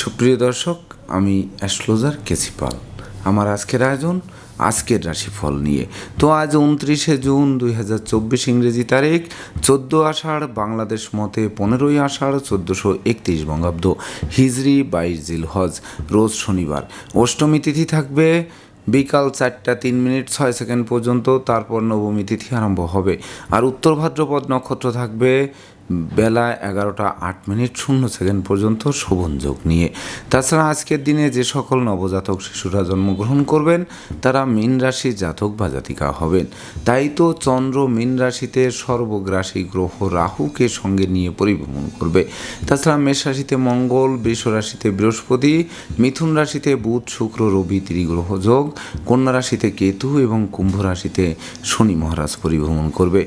সুপ্রিয় দর্শক, আমি অ্যাস্ট্রোলজার কেসিপাল আমার আজকের আয়োজন, আজকের রাশিফল নিয়ে। তো আজ উনত্রিশে জুন দুই হাজার চব্বিশ ইংরেজি তারিখ, চোদ্দ আষাঢ় বাংলাদেশ মতে পনেরোই আষাঢ় চোদ্দোশো একত্রিশ বঙ্গাব্দ, হিজরি বাইশ জিল হজ রোজ শনিবার। অষ্টমী তিথি থাকবে বিকাল চারটা তিন মিনিট ছয় সেকেন্ড পর্যন্ত তারপর নবমী তিথি আরম্ভ হবে। আর উত্তর ভাদ্রপদ নক্ষত্র থাকবে বেলা এগারোটা আট মিনিট শূন্য সেকেন্ড পর্যন্ত শোভন যোগ নিয়ে। তাছাড়া আজকের দিনে যে সকল নবজাতক শিশুরা জন্মগ্রহণ করবেন, তারা মীন রাশি জাতক বা জাতিকা হবেন। তাই তো চন্দ্র মীন রাশিতে সর্বগ্রাসী গ্রহ রাহুকে সঙ্গে নিয়ে পরিভ্রমণ করবে। তাছাড়া মেষ রাশিতে মঙ্গল, বৃষ রাশিতে বৃহস্পতি, মিথুন রাশিতে বুধ, শুক্র, রবি ত্রিগ্রহ যোগ, কন্যা রাশিতে কেতু এবং কুম্ভ রাশিতে শনি মহারাজ পরিভ্রমণ করবে।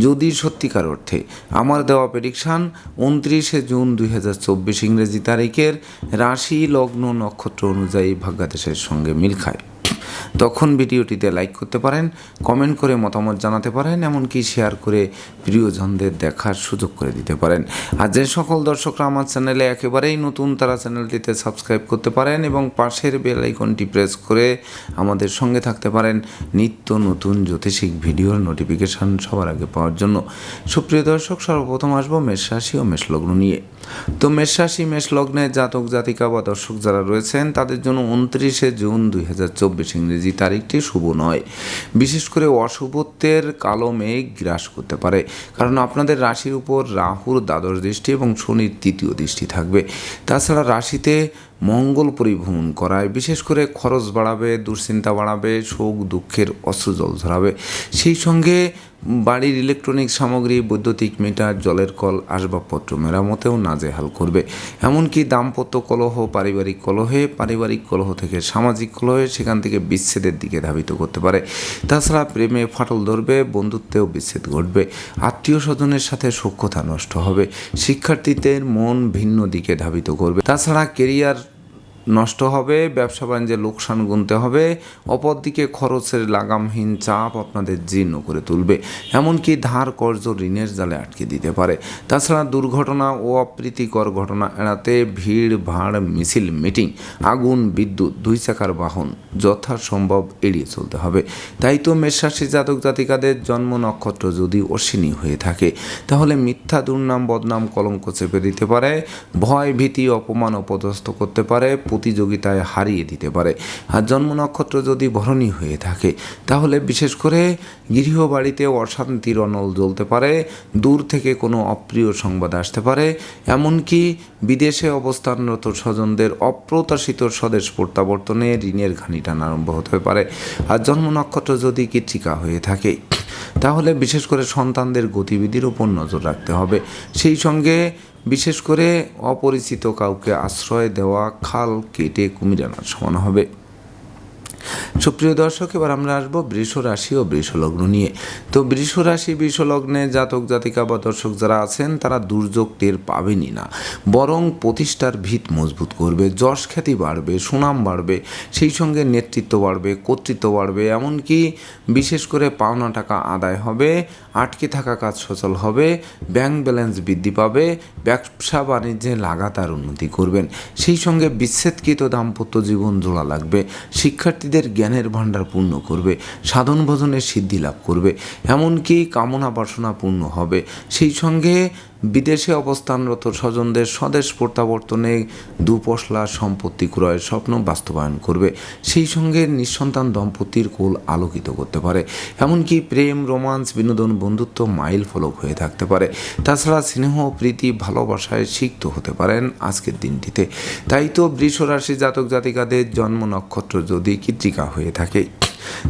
যদি সত্যিকার অর্থে আমার দেওয়া প্রেডিকশান উনত্রিশে জুন দুই হাজার চব্বিশ ইংরেজি তারিখের রাশি লগ্ন নক্ষত্র অনুযায়ী ভাগ্যাদেশের সঙ্গে মিল খায়। তখন ভিডিওটিতে লাইক করতে পারেন কমেন্ট করে মতামত জানাতে পারেন, এমনকি শেয়ার করে প্রিয়জনদের দেখার সুযোগ করে দিতে পারেন। আর যে সকল দর্শকরা আমার চ্যানেলে একেবারেই নতুন, তারা চ্যানেলটিতে সাবস্ক্রাইব করতে পারেন এবং পাশের বেল আইকনটি প্রেস করে আমাদের সঙ্গে থাকতে পারেন নিত্য নতুন জ্যোতিষিক ভিডিওর নোটিফিকেশান সবার আগে পাওয়ার জন্য। সুপ্রিয় দর্শক, সর্বপ্রথম আসব মেষ রাশি ও মেষ লগ্ন নিয়ে। তো মেষ রাশি, মেষ লগ্নে জাতক জাতিকা বা দর্শক যারা রয়েছেন, তাদের জন্য উনত্রিশে জুন দুই হাজার চব্বিশ ইংরেজি তারিখটি শুভ নয়। বিশেষ করে অশুভত্বের কালো মেঘ গ্রাস করতে পারে, কারণ আপনাদের রাশির উপর রাহুর দ্বাদশ দৃষ্টি এবং শনির তৃতীয় দৃষ্টি থাকবে। তাছাড়া রাশিতে মঙ্গল পরিভ্রমণ করায়, বিশেষ করে খরচ বাড়াবে, দুশ্চিন্তা বাড়াবে, শোক, দুঃখের অশ্রুজল ধরাবে সেই সঙ্গে বাড়ির ইলেকট্রনিক সামগ্রী, বৈদ্যুতিক মিটার জলের কল, আসবাবপত্র মেরামতেও নাজেহাল করবে। এমনকি দাম্পত্য কলহ, পারিবারিক কলহে, পারিবারিক কলহ থেকে সামাজিক কলহে সেখান থেকে বিচ্ছেদের দিকে ধাবিত করতে পারে। তাছাড়া প্রেমে ফাটল ধরবে, বন্ধুত্বেও বিচ্ছেদ ঘটবে। আত্মীয় স্বজনের সাথে সক্ষতা নষ্ট হবে। শিক্ষার্থীদের মন ভিন্ন দিকে ধাবিত করবে। তাছাড়া কেরিয়ার নষ্ট হবে, ব্যবসা বাণিজ্যে লোকসান গুনতে হবে, অপরদিকে খরচের লাগামহীন চাপ আপনাদের জীর্ণ করে তুলবে। এমনকি ধার, কর্জ, ঋণের জালে আটকে দিতে পারে। তাছাড়া দুর্ঘটনা ও অপ্রীতিকর ঘটনা এড়াতে ভিড়, ভাড়, মিছিল, মিটিং, আগুন, বিদ্যুৎ, দুই চাকার বাহন যথাসম্ভব এড়িয়ে চলতে হবে। তাই তো মেষরাশি জাতক জাতিকাদের জন্ম নক্ষত্র যদি অশ্বিনী হয়ে থাকে, তাহলে মিথ্যা, দুর্নাম, বদনাম, কলঙ্ক চেপে দিতে পারে, ভয়, ভীতি, অপমান, অপদস্থ করতে পারে প্রতিযোগিতায় হারিয়ে দিতে পারে। আর জন্ম নক্ষত্র যদি ভরণী হয়ে থাকে, তাহলে বিশেষ করে গৃহবাড়িতে অশান্তির অনল জ্বলতে পারে, দূর থেকে কোনো অপ্রিয় সংবাদ আসতে পারে, এমনকি বিদেশে অবস্থানরত স্বজনদের অপ্রত্যাশিত স্বদেশ প্রত্যাবর্তনে ঋণের ঘানি টানা আরম্ভ হতে পারে। আর জন্ম নক্ষত্র যদি কৃত্রিকা হয়ে থাকে, তাহলে বিশেষ করে সন্তানদের গতিবিধির উপর নজর রাখতে হবে। সেই সঙ্গে বিশেষ করে অপরিচিত কাউকে আশ্রয় দেওয়া, খাল কেটে কুমির আনার সমান হবে। সুপ্রিয় দর্শক, এবার আমরা আসব বৃষ রাশি ও বৃষ লগ্ন নিয়ে। তো বৃষ রাশি, বৃষ লগ্নে জাতক, জাতিকা বা দর্শক যারা আছেন, তারা দুর্যোগ টের পাবেনই না। বরং প্রতিষ্ঠার ভিত মজবুত করবে, যশ খ্যাতি বাড়বে, সুনাম বাড়বে, সেই সঙ্গে নেতৃত্ব বাড়বে, কর্তৃত্ব বাড়বে। এমনকি বিশেষ করে পাওনা টাকা আদায় হবে আটকে থাকা কাজ সচল হবে ব্যাংক ব্যালেন্স বৃদ্ধি পাবে, ব্যবসা বাণিজ্যে লাগাতার উন্নতি করবেন সেই সঙ্গে বিচ্ছেদকৃত দাম্পত্য জীবন জোড়া লাগবে, শিক্ষার্থীদের জ্ঞানের ভাণ্ডার পূর্ণ করবে, সাধন ভজনের সিদ্ধি লাভ করবে, এমনকি কামনা বাসনা পূর্ণ হবে। সেই সঙ্গে বিদেশে অবস্থানরত স্বজনদের স্বদেশ প্রত্যাবর্তনে দুপশলা সম্পত্তি ক্রয়ের স্বপ্ন বাস্তবায়ন করবে। সেই সঙ্গে নিঃসন্তান দম্পতির কোল আলোকিত করতে পারে। এমনকি প্রেম, রোমান্স, বিনোদন, বন্ধুত্ব মাইল ফলক হয়ে থাকতে পারে। তাছাড়া স্নেহ প্রীতি ভালোবাসায় সিক্ত হতে পারেন আজকের দিনটিতে। তাই তো বৃষ রাশি জাতক জাতিকাদের জন্ম নক্ষত্র যদি কৃত্রিকা হয়ে থাকে।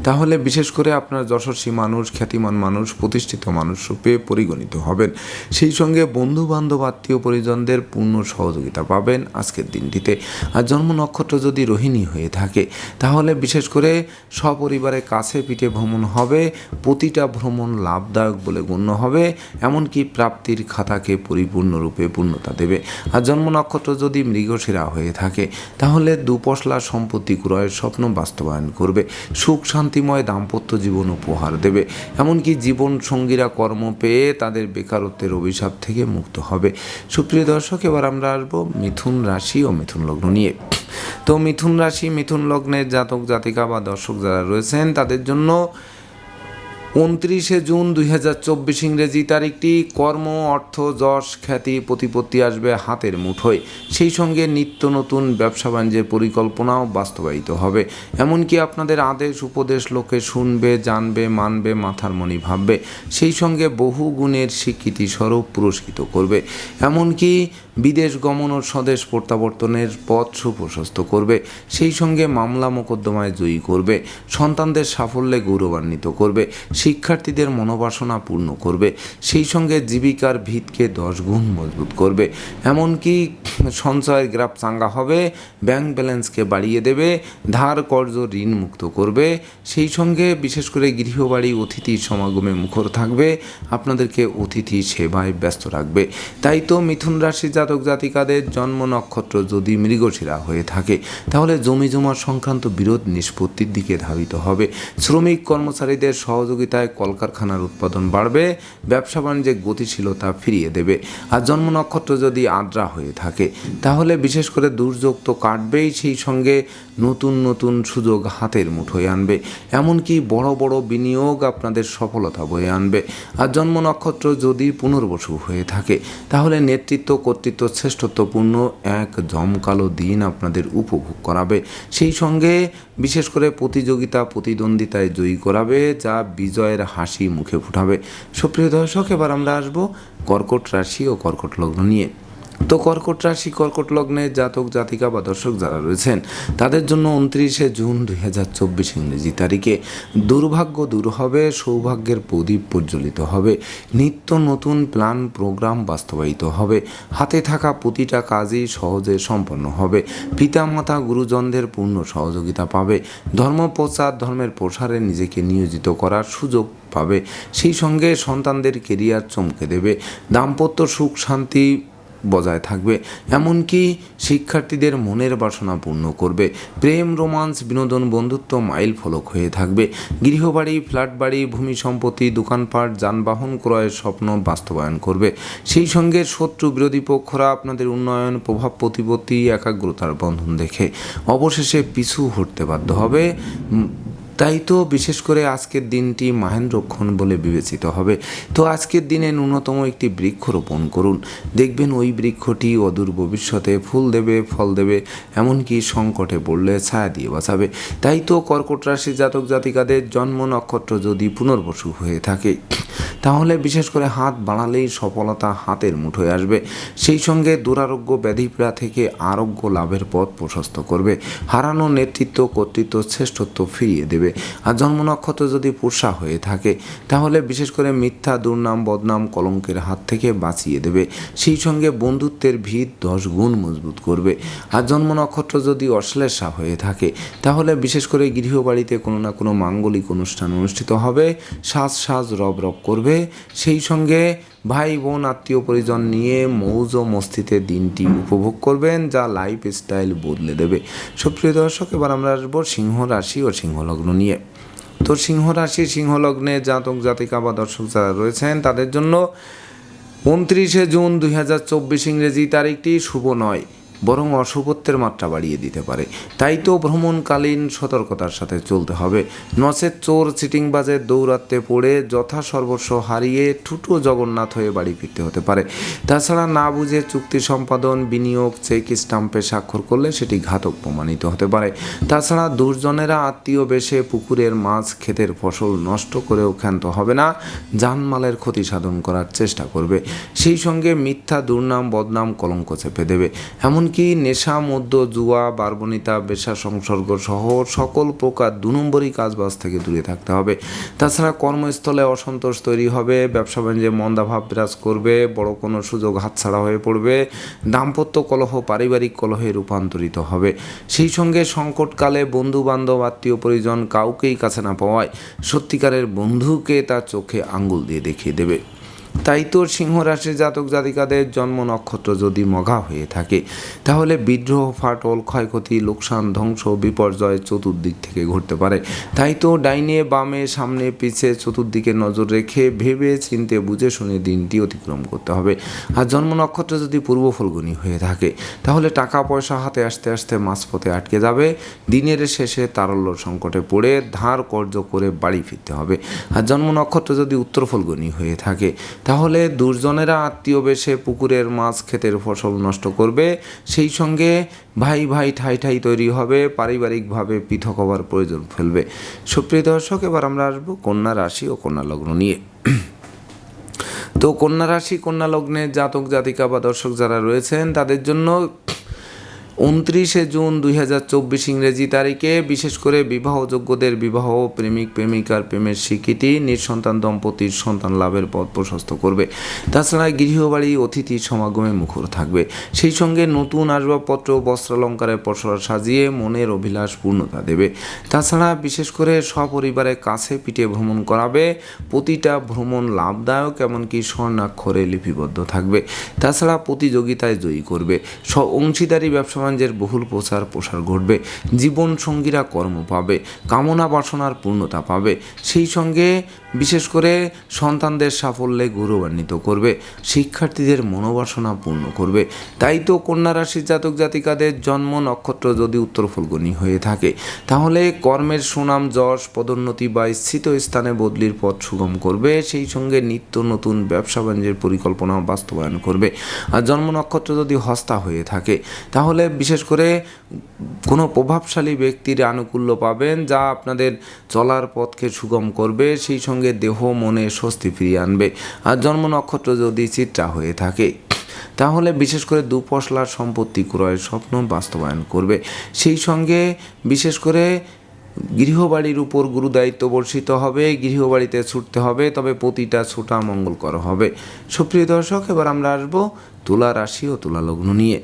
তাহলে বিশেষ করে আপনার যশস্বী মানুষ, খ্যাতিমান মানুষ, প্রতিষ্ঠিত মানুষ রূপে পরিগণিত হবেন। সেই সঙ্গে বন্ধু বান্ধব আত্মীয় পরিজনদের পূর্ণ সহযোগিতা পাবেন আজকের দিনটিতে। আর জন্ম নক্ষত্র যদি রোহিণী হয়ে থাকে, তাহলে বিশেষ করে সপরিবারে কাছে পিঠে ভ্রমণ হবে, প্রতিটা ভ্রমণ লাভদায়ক বলে গণ্য হবে, এমনকি প্রাপ্তির খাতাকে পরিপূর্ণরূপে পূর্ণতা দেবে। আর জন্ম নক্ষত্র যদি মৃগশিরা হয়ে থাকে, তাহলে দুপশলা সম্পত্তি ক্রয়ের স্বপ্ন বাস্তবায়ন করবে। সুখ শান্তিময় দাম্পত্য জীবন উপহার দেবে। এমনকি জীবন সঙ্গীরা কর্ম পেয়ে তাদের বেকারত্বের অভিশাপ থেকে মুক্ত হবে। সুপ্রিয় দর্শক, এবার আমরা আসব মিথুন রাশি ও মিথুন লগ্ন নিয়ে। তো মিথুন রাশি, মিথুন লগ্নের জাতক জাতিকা বা দর্শক যারা রয়েছেন, তাদের জন্য উনত্রিশে জুন দুই হাজার চব্বিশ ইংরেজি তারিখটি কর্ম, অর্থ, যশ, খ্যাতি, প্রতিপত্তি আসবে হাতের মুঠোয়। সেই সঙ্গে নিত্য নতুন ব্যবসা বাণিজ্যের পরিকল্পনাও বাস্তবায়িত হবে। এমনকি আপনাদের আদেশ, উপদেশ লোকে শুনবে, জানবে, মানবে, মাথার মনি ভাববে। সেই সঙ্গে বহু গুণের স্বীকৃতি স্বরূপ পুরস্কৃত করবে। এমনকি বিদেশ গমন ও স্বদেশ প্রত্যাবর্তনের পথ সুপ্রশস্ত করবে। সেই সঙ্গে মামলা মোকদ্দমায় জয়ী করবে। সন্তানদের সাফল্যে গৌরবান্বিত করবে। শিক্ষার্থীদের মনোবাসনা পূর্ণ করবে। সেই সঙ্গে জীবিকার ভিতকে দশ গুণ মজবুত করবে। এমনকি সঞ্চয়ের গ্রাফ চাঙ্গা হবে, ব্যাংক ব্যালেন্সকে বাড়িয়ে দেবে, ধার কর্জ ঋণ মুক্ত করবে। সেই সঙ্গে বিশেষ করে গৃহবাড়ি, অতিথি সমাগমে মুখর থাকবে। আপনাদেরকে অতিথি সেবায় ব্যস্ত রাখবে। তাই তো মিথুন রাশি জাতক জাতিকাদের জন্ম নক্ষত্র যদি মৃগশিরা হয়ে থাকে, তাহলে জমি জমা সংক্রান্ত বিরোধ নিষ্পত্তির দিকে ধাবিত হবে। শ্রমিক কর্মচারীদের সহযোগিতায় কলকারখানার উৎপাদন বাড়বে, ব্যবসা বাণিজ্যে গতিশীলতা ফিরিয়ে দেবে। আর জন্ম নক্ষত্র যদি আদ্রা হয়ে থাকে, তাহলে বিশেষ করে দুর্যোগ তো কাটবেই, সেই সঙ্গে নতুন নতুন সুযোগ হাতের মুঠোয় আনবে। এমনকি বড় বড় বিনিয়োগ আপনাদের সফলতা বয়ে আনবে। আর জন্ম নক্ষত্র যদি পুনর্বসু হয়ে থাকে, তাহলে নেতৃত্ব কর্তৃত্ব শ্রেষ্ঠত্বপূর্ণ এক জমকালো দিন আপনাদের উপভোগ করাবে। সেই সঙ্গে বিশেষ করে প্রতিযোগিতা, প্রতিদ্বন্দ্বিতায় জয়ী করাবে, যা বিজয়ের হাসি মুখে ফুটাবে। সুপ্রিয় দর্শক, এবার আমরা আসব কর্কট রাশি ও কর্কট লগ্ন নিয়ে। তো কর্কট রাশি, কর্কট লগ্নে জাতক, জাতিকা বা দর্শক যারা রয়েছেন, তাদের জন্য উনত্রিশে জুন দুই হাজার চব্বিশ ইংরেজি তারিখে দুর্ভাগ্য দূর হবে, সৌভাগ্যের প্রদীপ প্রজ্বলিত হবে, নিত্য নতুন প্ল্যান, প্রোগ্রাম বাস্তবায়িত হবে, হাতে থাকা প্রতিটা কাজই সহজে সম্পন্ন হবে, পিতামাতা, গুরুজনদের পূর্ণ সহযোগিতা পাবে, ধর্ম প্রচার, ধর্মের প্রসারে নিজেকে নিয়োজিত করার সুযোগ পাবে, সেই সঙ্গে সন্তানদের কেরিয়ার চমকে দেবে, দাম্পত্য সুখ, শান্তি বজায় থাকবে, এমনকি শিক্ষার্থীদের মনের বাসনা পূর্ণ করবে। প্রেম, রোমান্স, বিনোদন, বন্ধুত্ব মাইল ফলক হয়ে থাকবে। গৃহবাড়ি ফ্ল্যাট বাড়ি ভূমি সম্পত্তি, দোকানপাট, যানবাহন ক্রয়ের স্বপ্ন বাস্তবায়ন করবে। সেই সঙ্গে শত্রু, বিরোধী পক্ষরা আপনাদের উন্নয়ন, প্রভাব, প্রতিপত্তি, একাগ্রতার বন্ধন দেখে অবশেষে পিছু হটতে বাধ্য হবে। তাই তো বিশেষ করে আজকের দিনটি মাহেন্দ্রক্ষণ বলে বিবেচিত হবে। তো আজকের দিনে ন্যূনতম একটি বৃক্ষ রোপণ করুন। দেখবেন ওই বৃক্ষটি অদূর ভবিষ্যতে ফুল দেবে, ফল দেবে, এমনকি সংকটে পড়লে ছায়া দিয়ে বাঁচাবে। তাই তো কর্কট রাশি জাতক জাতিকাদের জন্ম নক্ষত্র যদি পুনর্বসু হয়ে থাকে, তাহলে বিশেষ করে হাত বাড়ালেই সফলতা হাতের মুঠোয় আসবে। সেই সঙ্গে দুরারোগ্য ব্যাধিপীড়া থেকে আরোগ্য লাভের পথ প্রশস্ত করবে। হারানো নেতৃত্ব, কর্তৃত্ব, শ্রেষ্ঠত্ব ফিরিয়ে দেবে। আর জন্ম নক্ষত্র যদি পুষা হয়ে থাকে, তাহলে বিশেষ করে মিথ্যা, দুর্নাম, বদনাম কলঙ্কের হাত থেকে বাঁচিয়ে দেবে। সেই সঙ্গে বন্ধুত্বের ভিত দশ গুণ মজবুত করবে। আর জন্ম নক্ষত্র যদি অশ্লেষা হয়ে থাকে, তাহলে বিশেষ করে গৃহবাড়িতে কোনো না কোনো মাঙ্গলিক অনুষ্ঠান অনুষ্ঠিত হবে। সাজ সাজ রব রব করবে। সেই সঙ্গে ভাই, বোন, আত্মীয় পরিজন নিয়ে মৌজ ও মস্তিতে দিনটি উপভোগ করবেন, যা লাইফ স্টাইল বদলে দেবে। সুপ্রিয় দর্শক, এবার আমরা আসব সিংহ রাশি ও সিংহলগ্ন নিয়ে। তো সিংহ রাশি সিংহ লগ্নে জাতক, জাতিকা বা দর্শক যারা রয়েছেন, তাদের জন্য উনত্রিশে জুন দুই হাজার চব্বিশ ইংরেজি তারিখটি শুভ নয়। বরং অশুভত্বের মাত্রা বাড়িয়ে দিতে পারে। তাই তো ভ্রমণকালীন সতর্কতার সাথে চলতে হবে। নচেত চোর চিটিংবাজে দৌরাত্মে পড়ে যথা সর্বস্ব হারিয়ে ঠুটো জগন্নাথ হয়ে বাড়ি ফিরতে হতে পারে। তাছাড়া না বুঝে চুক্তি সম্পাদন, বিনিয়োগ, চেক স্টাম্পে স্বাক্ষর করলে সেটি ঘাতক প্রমাণিত হতে পারে। তাছাড়া দুর্জনেরা আত্মীয় বেশে পুকুরের মাছ, ক্ষেতের ফসল নষ্ট করেও ক্ষান্ত হবে না, জানমালের ক্ষতি সাধন করার চেষ্টা করবে। সেই সঙ্গে মিথ্যা দুর্নাম, বদনাম, কলঙ্ক চেপে দেবে। এমন এমনকি নেশা, মদ্য, জুয়া, বারবনিতা, বেশা, সংসর্গ সহ সকল প্রকার দু নম্বরই কাজবাজ থেকে দূরে থাকতে হবে। তাছাড়া কর্মস্থলে অসন্তোষ তৈরি হবে, ব্যবসা বাণিজ্যে মন্দাভাব বিরাজ করবে, বড় কোনো সুযোগ হাতছাড়া হয়ে পড়বে, দাম্পত্য কলহ পারিবারিক কলহে রূপান্তরিত হবে। সেই সঙ্গে সংকটকালে বন্ধু বান্ধব আত্মীয় পরিজন কাউকেই কাছে না পাওয়ায় সত্যিকারের বন্ধুকে তার চোখে আঙ্গুল দিয়ে দেখিয়ে দেবে। তাই তো সিংহ রাশির জাতক জাতিকাদের জন্ম নক্ষত্র যদি মঘা হয়ে থাকে, তাহলে বিদ্রোহ, ফাটল, ক্ষয়ক্ষতি, লোকসান, ধ্বংস, বিপর্যয় চতুর্দিক থেকে ঘটতে পারে। তাই তো ডাইনে, বামে, সামনে, পিছে চতুর্দিকে নজর রেখে ভেবে চিনতে বুঝে শুনে দিনটি অতিক্রম করতে হবে। আর জন্ম নক্ষত্র যদি পূর্ব ফলগুনি হয়ে থাকে, তাহলে টাকা পয়সা হাতে আসতে আসতে মাঝপথে আটকে যাবে। দিনের শেষে তারল্য সংকটে পড়ে ধার কর্য করে বাড়ি ফিরতে হবে। আর জন্ম নক্ষত্র যদি উত্তর ফলগুনি হয়ে থাকে তাহলে দুর্জনেরা আত্মীয় বেশে পুকুরের মাছ ক্ষেতের ফসল নষ্ট করবে। সেই সঙ্গে ভাই ভাই ঠাই ঠাই তৈরি হবে, পারিবারিকভাবে পৃথক হওয়ার প্রয়োজন ফেলবে। সুপ্রিয় দর্শক, এবার আমরা আসব কন্যা রাশি ও কন্যা লগ্ন নিয়ে। তো কন্যা রাশি, কন্যা লগ্নে জাতক জাতিকা বা দর্শক যারা রয়েছেন, তাদের জন্য উনত্রিশে জুন দুই হাজার চব্বিশ ইংরেজি তারিখে বিশেষ করে বিবাহযোগ্যদের বিবাহ প্রেমিক, প্রেমিকার প্রেমের স্বীকৃতি, নিঃসন্তান দম্পতির সন্তান লাভের পথ প্রশস্ত করবে। তাছাড়া গৃহবাড়ি অতিথির সমাগমে মুখর থাকবে। সেই সঙ্গে নতুন আসবাবপত্র, বস্ত্রালঙ্কারের পসরা সাজিয়ে মনের অভিলাষ পূর্ণতা দেবে। তাছাড়া বিশেষ করে সপরিবারে কাছে পিঠে ভ্রমণ করাবে। প্রতিটা ভ্রমণ লাভদায়ক, এমনকি স্বর্ণাক্ষরে লিপিবদ্ধ থাকবে। তাছাড়া প্রতিযোগিতায় জয়ী করবে। অংশীদারি ব্যবসা বাণিজ্যের বহুল প্রচার প্রসার ঘটবে, জীবন সঙ্গীরা কর্ম পাবে, কামনা বাসনার পূর্ণতা পাবে। সেই সঙ্গে বিশেষ করে সন্তানদের সাফল্যে গৌরবান্বিত করবে, শিক্ষার্থীদের মনোবাসনা পূর্ণ করবে। তাই তো কন্যা রাশির জাতক জাতিকাদের জন্ম নক্ষত্র যদি উত্তর ফলগুনি হয়ে থাকে, তাহলে কর্মের সুনাম, যশ, পদোন্নতি বা স্থিত স্থানে বদলির পথ সুগম করবে। সেই সঙ্গে নিত্য নতুন ব্যবসা বাণিজ্যের পরিকল্পনা বাস্তবায়ন করবে। আর জন্ম নক্ষত্র যদি হস্তা হয়ে থাকে, তাহলে বিশেষ করে কোনো প্রভাবশালী ব্যক্তির আনুকূল্য পাবেন যা আপনাদের চলার পথকে সুগম করবে, সেই সঙ্গে দেহ, মনে, স্বস্তি ফিরিয়ে আনবে। আর জন্ম নক্ষত্র যদি চিত্রা হয়ে থাকে, তাহলে বিশেষ করে দুপশলার সম্পত্তি ক্রয়ের স্বপ্ন বাস্তবায়ন করবে। সেই সঙ্গে বিশেষ করে গৃহবাড়ির উপর গুরু দায়িত্ব বর্ষিত হবে, গৃহবাড়িতে ছুটতে হবে, তবে প্রতিটা ছোটা মঙ্গলকর হবে। সুপ্রিয় দর্শক, এবার আমরা আসব তুলা রাশি ও তুলা লগ্ন নিয়ে।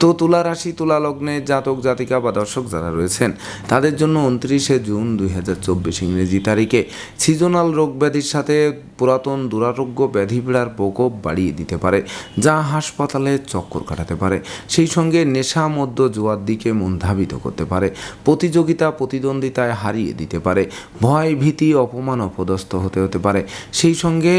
তো তুলা রাশি, তুলা লগ্নে জাতক, জাতিকা বা দর্শক যারা রয়েছেন, তাদের জন্য উনত্রিশে জুন দুই হাজার চব্বিশ ইংরেজি তারিখে সিজনাল রোগ ব্যাধির সাথে পুরাতন দুরারোগ্য ব্যাধি পীড়ার প্রকোপ বাড়িয়ে দিতে পারে, যা হাসপাতালে চক্কর কাটাতে পারে। সেই সঙ্গে নেশা মধ্য জোয়ার দিকে মন ধাবিত করতে পারে, প্রতিযোগিতা, প্রতিদ্বন্দ্বিতায় হারিয়ে দিতে পারে, ভয়, ভীতি, অপমান, অপদস্থ হতে হতে পারে। সেই সঙ্গে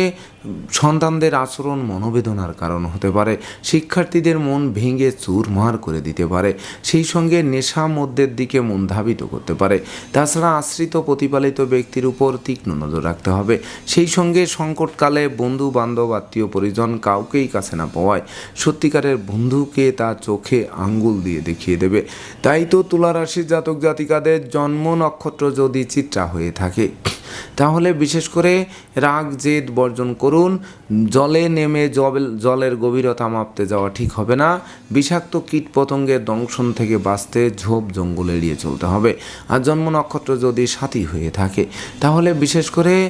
সন্তানদের আচরণ মনোবেদনার কারণ হতে পারে। শিক্ষার্থীদের মন ভেঙে চুরমার করে দিতে পারে। সেই সঙ্গে নেশা মধ্যের দিকে মন ধাবিত করতে পারে। তাছাড়া আশ্রিত প্রতিপালিত ব্যক্তির উপর তীক্ষ্ণ নজর রাখতে হবে। সেই সঙ্গে সংকটকালে বন্ধু বান্ধব আত্মীয় পরিজন কাউকেই কাছে না পাওয়ায় সত্যিকারের বন্ধুকে তার চোখে আঙ্গুল দিয়ে দেখিয়ে দেবে। তাই তো তুলা রাশির জাতক জাতিকাদের জন্ম নক্ষত্র যদি চিত্রা হয়ে থাকে। তাহলে বিশেষ করে রাগ, জেদ বর্জন করুন। জলে নেমে জল জলের গভীরতা মাপতে যাওয়া ঠিক হবে না। বিষাক্ত কীট পতঙ্গের দংশন থেকে বাঁচতে ঝোপ জঙ্গল এড়িয়ে চলতে হবে। আর জন্ম নক্ষত্র যদি সাথী হয়ে থাকে, তাহলে বিশেষ করে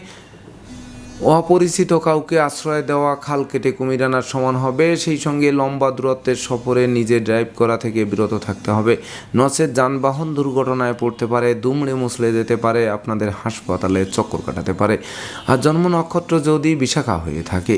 অপরিচিত কাউকে আশ্রয় দেওয়া খাল কেটে কুমির আনার সমান হবে, সেই সঙ্গে লম্বা দূরত্বের সফরে নিজে ড্রাইভ করা থেকে বিরত থাকতে হবে। নচেত যানবাহন দুর্ঘটনায় পড়তে পারে, দুমড়ে মুসলে যেতে পারে, আপনাদের হাসপাতালে চক্কর কাটাতে পারে। আর জন্ম নক্ষত্র যদি বিশাখা হয়ে থাকে,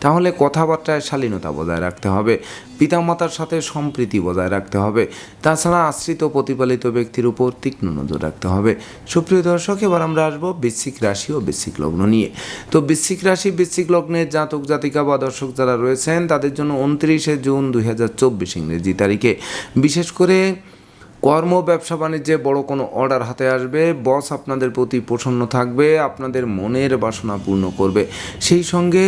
তাহলে কথাবার্তায় শালীনতা বজায় রাখতে হবে। পিতামাতার সাথে সম্প্রীতি বজায় রাখতে হবে। তাছাড়া আশ্রিত প্রতিপালিত ব্যক্তির উপর তীক্ষ্ণ নজর রাখতে হবে। সুপ্রিয় দর্শক, এবার আমরা আসব বৃশ্চিক রাশি ও বৃশ্চিক লগ্ন নিয়ে। তো বৃশ্চিক রাশি, বৃশ্চিক লগ্নের জাতক, জাতিকা বা দর্শক যারা রয়েছেন, তাদের জন্য উনত্রিশে জুন দুই হাজার চব্বিশ ইংরেজি তারিখে। বিশেষ করে কর্ম, ব্যবসা, বাণিজ্যে বড় কোনো অর্ডার হাতে আসবে বস আপনাদের প্রতি প্রসন্ন থাকবে, আপনাদের মনের বাসনা পূর্ণ করবে। সেই সঙ্গে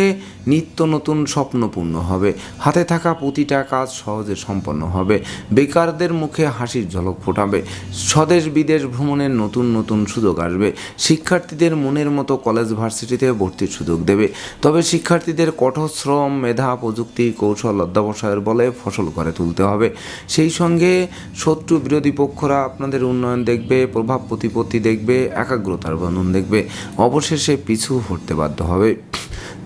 নিত্য নতুন স্বপ্ন পূর্ণ হবে। হাতে থাকা প্রতিটা কাজ সহজে সম্পন্ন হবে। বেকারদের মুখে হাসির ঝলক ফোটাবে। স্বদেশ, বিদেশ ভ্রমণের নতুন নতুন সুযোগ আসবে। শিক্ষার্থীদের মনের মতো কলেজ ভার্সিটিতে ভর্তির সুযোগ দেবে। তবে শিক্ষার্থীদের কঠোর শ্রম, মেধা, প্রযুক্তি, কৌশল, অধ্যাবসায়ের বলে ফসল করে তুলতে হবে। সেই সঙ্গে শত্রু বিরোধী পক্ষরা আপনাদের উন্নয়ন দেখবে, প্রভাব প্রতিপত্তি দেখবে, একাগ্রতার বন্ধন দেখবে। অবশেষে পিছু হটতে বাধ্য হবে।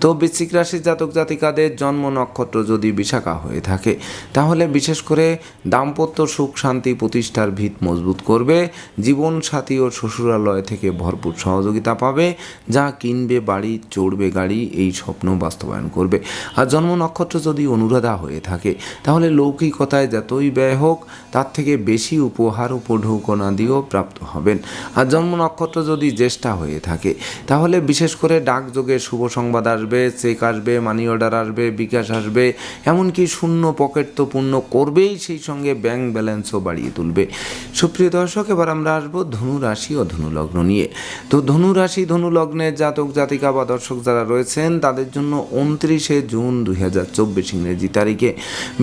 তো বৃশ্চিক রাশির জাতক জাতিকাদের জন্ম নক্ষত্র যদি বিশাখা হয়ে থাকে, তাহলে বিশেষ করে দাম্পত্য সুখ শান্তি প্রতিষ্ঠার ভিত মজবুত করবে। জীবন সাথী ও শ্বশুরালয় থেকে ভরপুর সহযোগিতা পাবে, যা কিনবে, বাড়ি, চড়বে, গাড়ি, এই স্বপ্ন বাস্তবায়ন করবে। আর জন্ম নক্ষত্র যদি অনুরাধা হয়ে থাকে, তাহলে লৌকিকতায় যতই ব্যয় হোক, তার থেকে বেশি উপহার উপঢৌকনা দিয়েও প্রাপ্ত হবেন। আর জন্ম নক্ষত্র যদি জ্যেষ্ঠা হয়ে থাকে, তাহলে বিশেষ করে ডাকযোগে শুভ সংবাদ আসবে, চেক আসবে মানি অর্ডার আসবে, বিকাশ আসবে, এমনকি শূন্য পকেট তো পূর্ণ করবেই, সেই সঙ্গে ব্যাংক ব্যালেন্সও বাড়িয়ে তুলবে। সুপ্রিয় দর্শক, এবার আমরা আসব ধনু রাশি ও ধনু লগ্ন নিয়ে। তো ধনু রাশি জাতক, জাতিকা বা দর্শক যারা রয়েছেন, তাদের জন্য উনত্রিশে জুন দুই হাজার চব্বিশ ইংরেজি তারিখে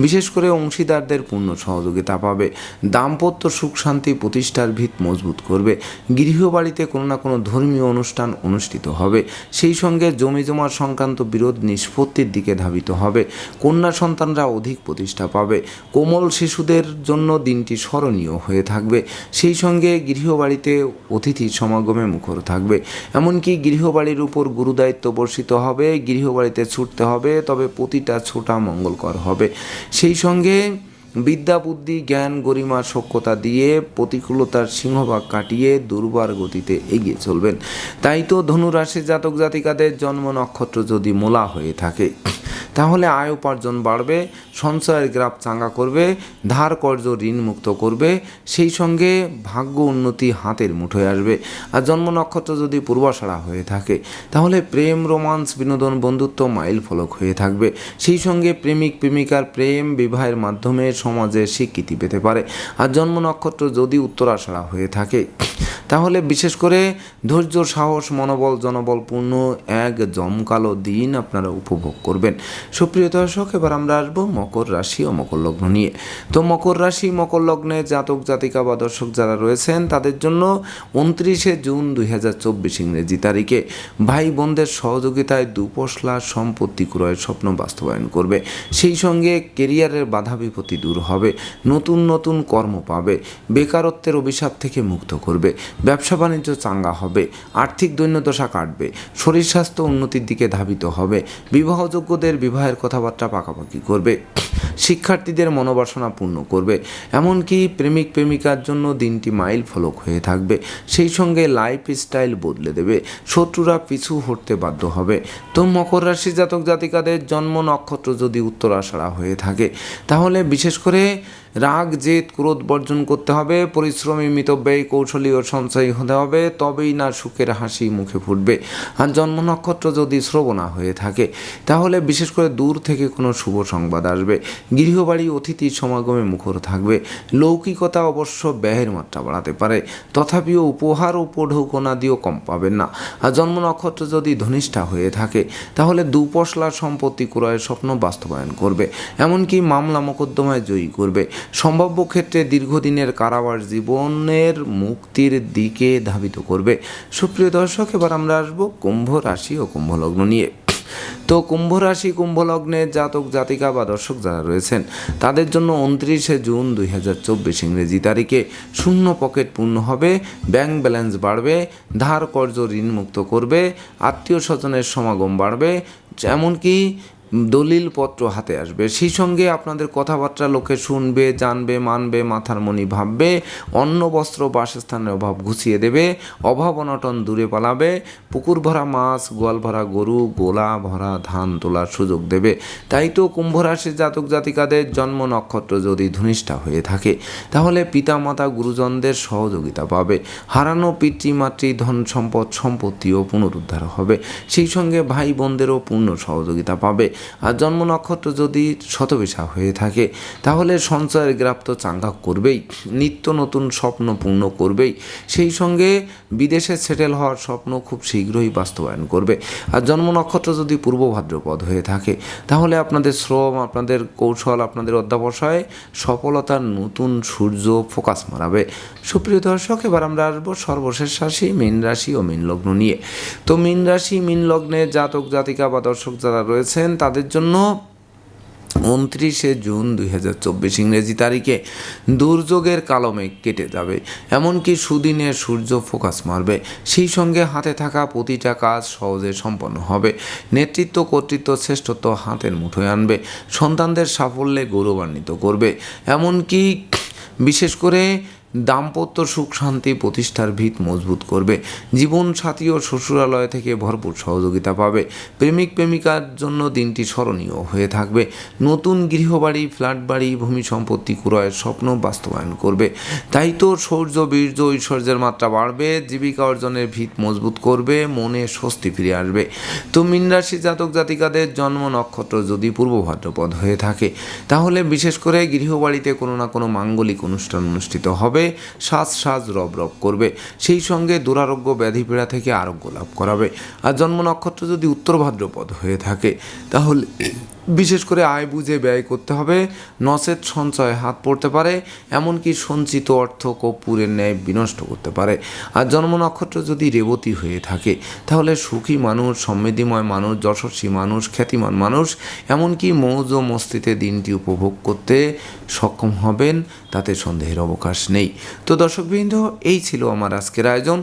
বিশেষ করে অংশীদারদের পূর্ণ সহযোগিতা পাবে। দাম্পত্য সুখ শান্তি প্রতিষ্ঠার ভিত মজবুত করবে। গৃহবাড়িতে কোনো না কোনো ধর্মীয় অনুষ্ঠান অনুষ্ঠিত হবে। সেই সঙ্গে জমি জমার সংক্রান্ত বিরোধ নিষ্পত্তির দিকে ধাবিত হবে। কন্যা সন্তানরা অধিক প্রতিষ্ঠা পাবে। কোমল শিশুদের জন্য দিনটি স্মরণীয় হয়ে থাকবে। সেই সঙ্গে গৃহবাড়িতে অতিথি সমাগমে মুখর থাকবে। এমনকি গৃহবাড়ির উপর গুরুদায়িত্ব বর্ষিত হবে। গৃহবাড়িতে ছুটতে হবে, তবে প্রতিটা ছোটা মঙ্গলকর হবে। সেই সঙ্গে বিদ্যা, বুদ্ধি, জ্ঞান, গরিমা সক্ষতা দিয়ে প্রতিকূলতার সিংহভাগ কাটিয়ে দুর্বার গতিতে এগিয়ে চলবেন। তাই তো ধনুরাশির জাতক জাতিকাদের জন্ম নক্ষত্র যদি মোলা হয়ে থাকে, তাহলে আয় উপার্জন বাড়বে, সঞ্চয়ের গ্রাফ চাঙ্গা করবে, ধার কর্য ঋণ মুক্ত করবে, সেই সঙ্গে ভাগ্য উন্নতি হাতের মুঠোয় আসবে। আর জন্ম নক্ষত্র যদি পূর্বাশাড়া হয়ে থাকে, তাহলে প্রেম, রোমান্স, বিনোদন, বন্ধুত্ব মাইল ফলক হয়ে থাকবে। সেই সঙ্গে প্রেমিক, প্রেমিকার প্রেম, বিবাহের মাধ্যমে সমাজে স্বীকৃতি পেতে পারে। আর জন্ম নক্ষত্র যদি উত্তরাষাড়া হয়ে থাকে, তাহলে বিশেষ করে ধৈর্য, সাহস, মনোবল, জনবলপূর্ণ এক জমকালো দিন আপনারা উপভোগ করবেন। সুপ্রিয় দর্শক, এবার আমরা আসব মকর রাশি ও মকর লগ্ন নিয়ে। তো মকর রাশি, মকর লগ্নে জাতক, জাতিকা বা দর্শক যারা রয়েছেন, তাদের জন্য উনত্রিশে জুন দুই হাজার চব্বিশ ইংরেজি তারিখে ভাই বোনদের সহযোগিতায় দুপশলা সম্পত্তি ক্রয়ের স্বপ্ন বাস্তবায়ন করবে। সেই সঙ্গে কেরিয়ারের বাধা বিপত্তি দূর হবে, নতুন নতুন কর্ম পাবে, বেকারত্বের অভিশাপ থেকে মুক্ত করবে, ব্যবসা বাণিজ্য চাঙ্গা হবে, আর্থিক দৈন্যদশা কাটবে, শরীর স্বাস্থ্য উন্নতির দিকে ধাবিত হবে, বিবাহযোগ্যদের বিবাহের কথাবার্তা পাকাপাকি করবে, শিক্ষার্থীদের মনোবাসনা পূর্ণ করবে, এমনকি প্রেমিক প্রেমিকার জন্য দিনটি মাইল ফলক হয়ে থাকবে, সেই সঙ্গে লাইফ স্টাইল বদলে দেবে, শত্রুরা পিছু হটতে বাধ্য হবে। তো মকর রাশি জাতক জাতিকাদের জন্ম নক্ষত্র যদি উত্তরাষাড়া হয়ে থাকে, তাহলে বিশেষ করে রাগ, জেদ, ক্রোধ বর্জন করতে হবে, পরিশ্রমী, মিতব্যয়ী, কৌশলী ও সঞ্চয়ী হতে হবে, তবেই না সুখের হাসি মুখে ফুটবে। আর জন্ম নক্ষত্র যদি শ্রবণা হয়ে থাকে, তাহলে বিশেষ করে দূর থেকে কোনো শুভ সংবাদ আসবে। গৃহবাড়ি, অতিথি সমাগমে মুখর থাকবে। লৌকিকতা অবশ্য ব্যয়ের মাত্রা বাড়াতে পারে। তথাপিও উপহার ও দিয়েও কম পাবেন না। আর জন্ম নক্ষত্র যদি ধনিষ্ঠা হয়ে থাকে, তাহলে দুপশলা সম্পত্তি ক্রয়ের স্বপ্ন বাস্তবায়ন করবে। এমনকি মামলা মোকদ্দমায় জয়ী করবে। সম্ভাব্য ক্ষেত্রে দীর্ঘদিনের কারাবার জীবনের মুক্তির দিকে ধাবিত করবে। সুপ্রিয় দর্শক, এবার আমরা আসব কুম্ভ রাশি ও কুম্ভ লগ্ন নিয়ে। তো কুম্ভ রাশি, কুম্ভ লগ্নের জাতক, জাতিকা বা দর্শক যারা রয়েছেন, তাদের জন্য উনত্রিশে জুন দুই হাজার চব্বিশ ইংরেজি তারিখে শূন্য পকেট পূর্ণ হবে, ব্যাংক ব্যালেন্স বাড়বে, ধার কর্য ঋণমুক্ত করবে, আত্মীয় স্বজনের সমাগম বাড়বে এমনকি দলিল পত্র হাতে আসবে। সেই সঙ্গে আপনাদের কথাবার্তা লোকে শুনবে, জানবে, মানবে, মাথার মনি ভাববে, অন্ন, বস্ত্র, বাসস্থানের অভাব ঘুষিয়ে দেবে, অভাব অনটন দূরে পালাবে, পুকুর ভরা মাছ, গোয়াল ভরা গরু, গোলা ভরা ধান তোলার সুযোগ দেবে। তাই তো কুম্ভ রাশির জাতক জাতিকাদের জন্ম নক্ষত্র যদি ধনিষ্ঠা হয়ে থাকে, তাহলে পিতামাতা গুরুজনদের সহযোগিতা পাবে। হারানো পিতৃমাতৃ ধন সম্পদ সম্পত্তিও পুনরুদ্ধার হবে। সেই সঙ্গে ভাই বোনদেরও পূর্ণ সহযোগিতা পাবে। আর জন্ম নক্ষত্র যদি শতবিশা হয়ে থাকে, তাহলে সঞ্চয়ের গ্রাপ তো চাঙ্গা করবেই, নিত্য নতুন স্বপ্ন পূর্ণ করবেই। সেই সঙ্গে বিদেশে সেটেল হওয়ার স্বপ্ন খুব শীঘ্রই বাস্তবায়ন করবে। আর জন্ম নক্ষত্র যদি পূর্ব ভাদ্রপদ হয়ে থাকে, তাহলে আপনাদের শ্রম, আপনাদের কৌশল, আপনাদের অধ্যাবসায় সফলতার নতুন সূর্য ফোকাস মারাবে। সুপ্রিয় দর্শক, এবার আমরা আসব সর্বশেষ রাশি, মীন রাশি ও মীন লগ্ন নিয়ে। তো মীন রাশি, মীন লগ্নের জাতক, জাতিকা বা দর্শক যারা রয়েছেন, তাদের জন্য উনত্রিশে জুন দুই হাজার চব্বিশ ইংরেজি তারিখে দুর্যোগের কালো মেঘ কেটে যাবে। এমনকি সুদিনে সূর্য ফোকাস মারবে। সেই সঙ্গে হাতে থাকা প্রতিটা কাজ সহজে সম্পন্ন হবে। নেতৃত্ব কর্তৃত্ব শ্রেষ্ঠত্ব হাতের মুঠোয় আনবে। সন্তানদের সাফল্যে গৌরবান্বিত করবে। এমনকি বিশেষ করে দাম্পত্য সুখ শান্তি প্রতিষ্ঠার ভিত মজবুত করবে। জীবন সাথী ও শ্বশুরালয় থেকে ভরপুর সহযোগিতা পাবে। প্রেমিক প্রেমিকার জন্য দিনটি স্মরণীয় হয়ে থাকবে। নতুন গৃহবাড়ি ফ্ল্যাট বাড়ি ভূমি সম্পত্তি ক্রয়ের স্বপ্ন বাস্তবায়ন করবে। তাই তো শৌর্য বীর্য, ঐশ্বর্যের মাত্রা বাড়বে। জীবিকা অর্জনের ভিত মজবুত করবে। মনে স্বস্তি ফিরে আসবে। তো মীন রাশি জাতক জাতিকাদের জন্ম নক্ষত্র যদি পূর্ব ভাদ্রপদ হয়ে থাকে, তাহলে বিশেষ করে গৃহবাড়িতে কোনো না কোনো মাঙ্গলিক অনুষ্ঠান অনুষ্ঠিত হবে। সাজ সাজ রব রব করবে। সেই সঙ্গে দুরারোগ্য ব্যাধি পীড়া থেকে আরোগ্য লাভ করাবে। আর জন্ম নক্ষত্র যদি উত্তর ভাদ্রপদ হয়ে থাকে, তাহলে বিশেষ করে আয় বুঝে ব্যয় করতে হবে। নসেত সঞ্চয় হাত পড়তে পারে, এমনকি সঞ্চিত অর্থ কর্পূরের ন্যায় বিনষ্ট করতে পারে। আর জন্ম নক্ষত্র যদি রেবতী হয়ে থাকে, তাহলে সুখী মানুষ, সমৃদ্ধিময় মানুষ, যশস্বী মানুষ, খ্যাতিমান মানুষ, এমনকি মৌজ মস্তিতে দিনটি উপভোগ করতে সক্ষম হবেন, তাতে সন্দেহের অবকাশ নেই। তো দর্শকবৃন্দ, এই ছিল আমার আজকের আয়োজন।